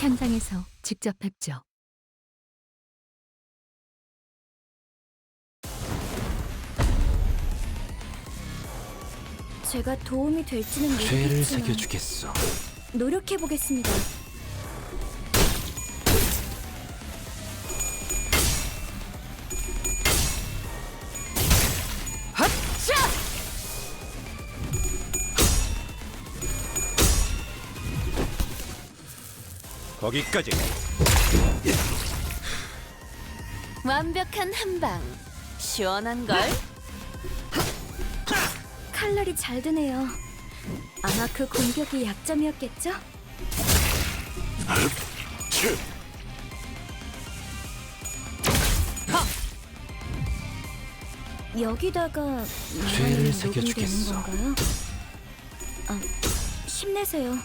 현장에서 직접 뵙죠. 제가 도움이 될지는 죄를 모르겠지만 새겨주겠어. 노력해 보겠습니다. 거기까지. 완벽한 한방 시원한 걸 칼날이 잘 드네요. 아마 그 공격이 약점이었겠죠? 여기다가 죄를 이번엔 새겨주겠어. 녹음되는 건가요? 아, 힘내세요.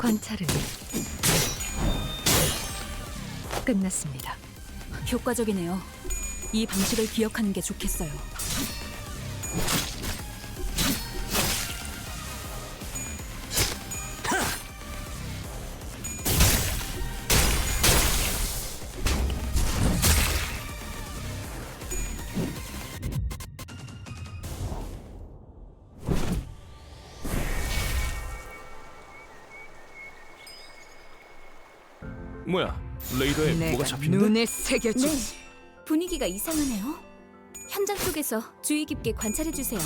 관찰은 끝났습니다. 효과적이네요. 이 방식을 기억하는 게 좋겠어요. 뭐야? 레이더에 뭐가 잡힌데? 눈에 새겨주. 네, 분위기가 이상하네요. 현장 쪽에서 주의 깊게 관찰해 주세요.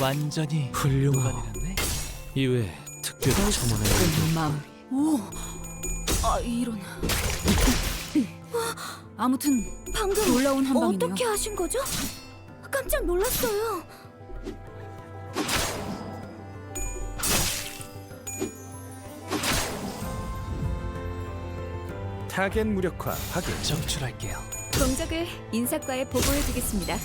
완전히 훌륭하네. 이외 특별히 첨언할 그 마무리. 오, 아 이런. 아무튼 방금 놀라운 한방이네요. 어떻게 하신 거죠? 깜짝 놀랐어요. 타겟 무력화 확인. 정출할게요. 동작을 인사과에 보고해 두겠습니다.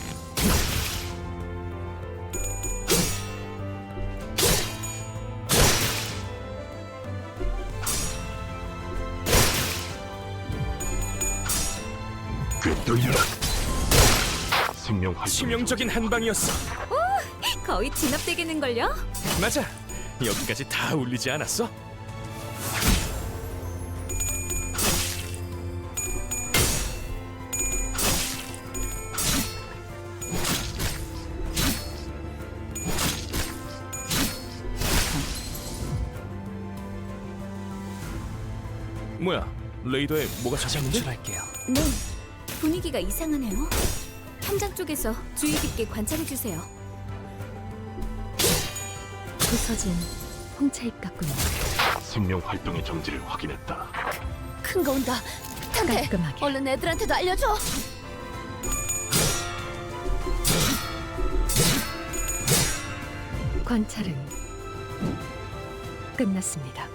생명 활동 치명적인 한방이었어. 거의 진압되겠는걸요? 맞아. 여기까지 다 울리지 않았어? 뭐야? 레이더에 뭐가 잡혔는데? 정출할게요. 네, 분위기가 이상하네요. 현장 쪽에서 주의 깊게 관찰해 주세요. 부서진 홍차잎 같군요. 생명 활동의 정지를 확인했다. 큰 거 온다 탕테 깔끔하게. 얼른 애들한테도 알려줘 관찰은 끝났습니다.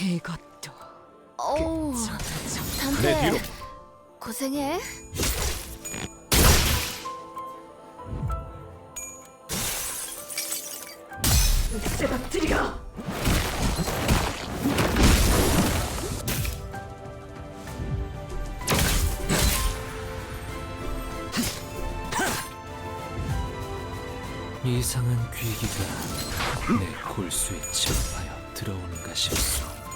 이것도 어우 내 뒤로. 탕테 고생해 이상한 귀기가 내 골수에 침입하여 들어오는가 싶소.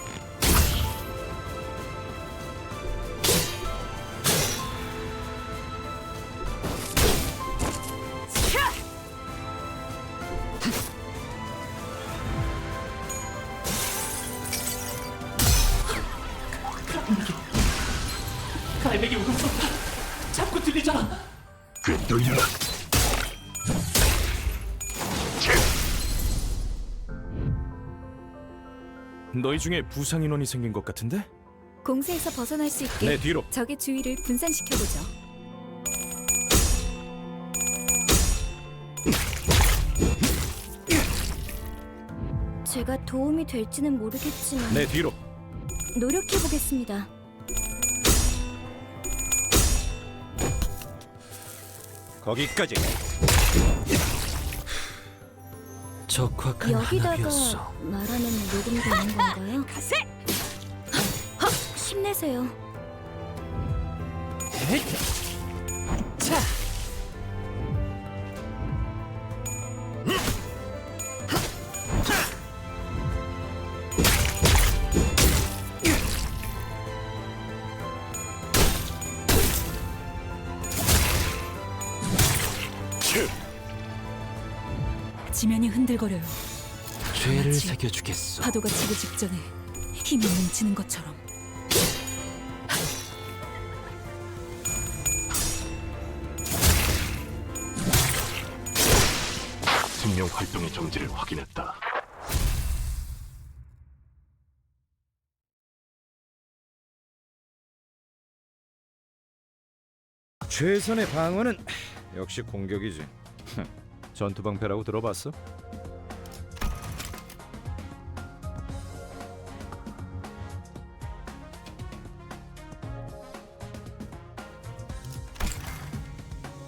꿰뚫려라. 너희 중에 부상 인원이 생긴 것 같은데? 공세에서 벗어날 수 있게 내 뒤로. 적의 주의를 분산시켜 보죠. 제가 도움이 될지는 모르겠지만 내 뒤로. 노력해 보겠습니다. 거기까지. 적확한 여기다가. 말하면 녹음되는 건가요? 힘내세요. 지면이 흔들거려요. 죄를 마치 새겨주겠어. 파도가 치기 직전에 힘이 뭉치는 것처럼. 생명 활동의 정지를 확인했다. 최선의 방어는 역시 공격이지. 전투 방패라고 들어봤어?